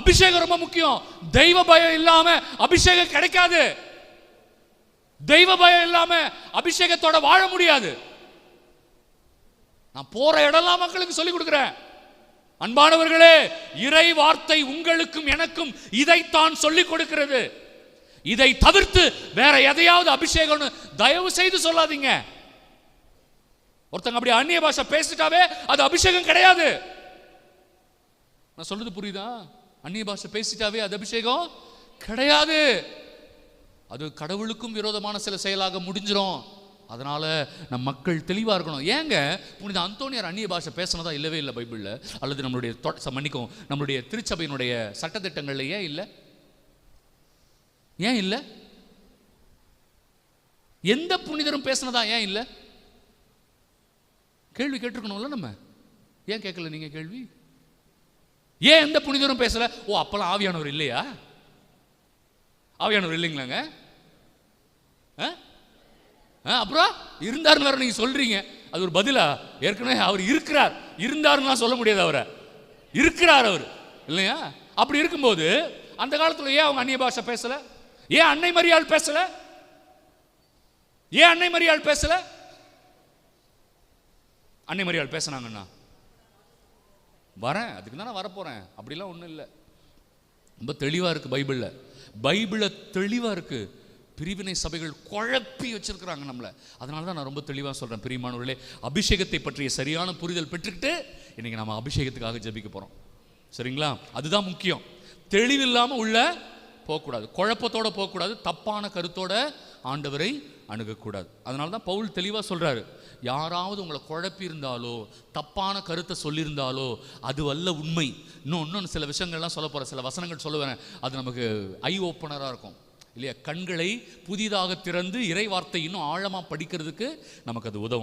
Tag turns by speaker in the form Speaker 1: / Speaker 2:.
Speaker 1: அபிஷேகம் ரொம்ப முக்கியம். தெய்வ பயம் இல்லாம அபிஷேகம் கிடைக்காது. தெய்வ பயம் இல்லாம அபிஷேகத்தோட வாழ முடியாது. நான் போற இடம்லாம் மக்களுக்கு சொல்லிக் கொடுக்கிறேன். அன்பானவர்களே இறை வார்த்தை உங்களுக்கும் எனக்கும் இதைத்தான் சொல்லிக் கொடுக்கிறது. இதை தவிர்த்து வேற எதையாவது அபிஷேகம்னு தயவு செய்து சொல்லாதீங்க. ஒருத்தங்க அப்படி அந்நிய பாஷை பேசிட்டாவே அது அபிஷேகம் கிடையாது. நான் சொல்றது புரியுதா? அந்நிய பாஷை பேசிட்டாவே அது அபிஷேகம் கிடையாது. அது கடவுளுக்கும் விரோதமான சில செயலாக முடிஞ்சிடும் அதனால நம் மக்கள் தெளிவாக இருக்கணும். ஏங்க? புனித அந்தோனியார் அந்நிய பாஷை பேசினதா இல்லவே இல்லை பைபிள்ல. அல்லது நம்மளுடைய மன்னிக்கும் ச- நம்மளுடைய திருச்சபையினுடைய சட்டத்திட்டங்கள்ல ஏன் இல்லை? ஏன் இல்லை? எந்த புனிதரும் பேசினதா ஏன் இல்லை? கேள்வி கேட்டிருக்கணும்ல நம்ம. ஏன் கேட்கல நீங்கள் கேள்வி? ஏன் எந்த புனிதரும் பேசல? ஓ அப்பெல்லாம் ஆவியானவர் இல்லையா? ஆவியானவர் இல்லைங்களாங்க? ஆ? ஆ, அப்புறம்? இருந்தாருன்னு வேற நீங்க சொல்றீங்க. அது ஒரு பதிலா? ஏற்கனவே அவர் இருக்கிறார். இருந்தாருன்னு சொல்ல முடியாது அவரை. இருக்கிறார் அவர். இல்லையா? அப்படி இருக்கும்போது அந்த காலத்தில் ஏன் அவங்க அந்நிய பாஷை பேசல? ஏன் அன்னை மரியாள் பேசல? ஏன் அன்னை மரியாள் பேசல? அன்னை மரியாள் பேசுனாங்கண்ணா வரேன் அதுக்கு தான் நான் அப்படிலாம் ஒன்றும் இல்லை. ரொம்ப தெளிவாக இருக்குது பைபிளில். பைபிளில் தெளிவாக இருக்குது பிரிவினை சபைகள் குழப்பி வச்சுருக்குறாங்க நம்மளை. அதனால தான் நான் ரொம்ப தெளிவாக சொல்கிறேன் பிரியமானவர்களே. அபிஷேகத்தை பற்றிய சரியான புரிதல் பெற்றுக்கிட்டு இன்றைக்கி நம்ம அபிஷேகத்துக்காக ஜெபிக்க போகிறோம் சரிங்களா? அதுதான் முக்கியம். தெளிவில்லாமல் உள்ள போகக்கூடாது. குழப்பத்தோடு போகக்கூடாது. தப்பான கருத்தோட ஆண்டவரை அணுகக்கூடாது. அதனால தான் பவுல் தெளிவாக சொல்றாரு யாராவது உங்களை குழப்பி இருந்தாலோ தப்பான கருத்தை சொல்லியிருந்தாலோ அது வல்ல உண்மை. இன்னும் இன்னொன்று சில விஷயங்கள்லாம் சொல்ல போகிறேன் சில வசனங்கள் சொல்லுவேன் அது நமக்கு ஐ ஓப்பனராக இருக்கும். இல்லையா? கண்களை புதிதாக திறந்து இறை வார்த்தை இன்னும் ஆழமாக படிக்கிறதுக்கு நமக்கு அது உதவும்.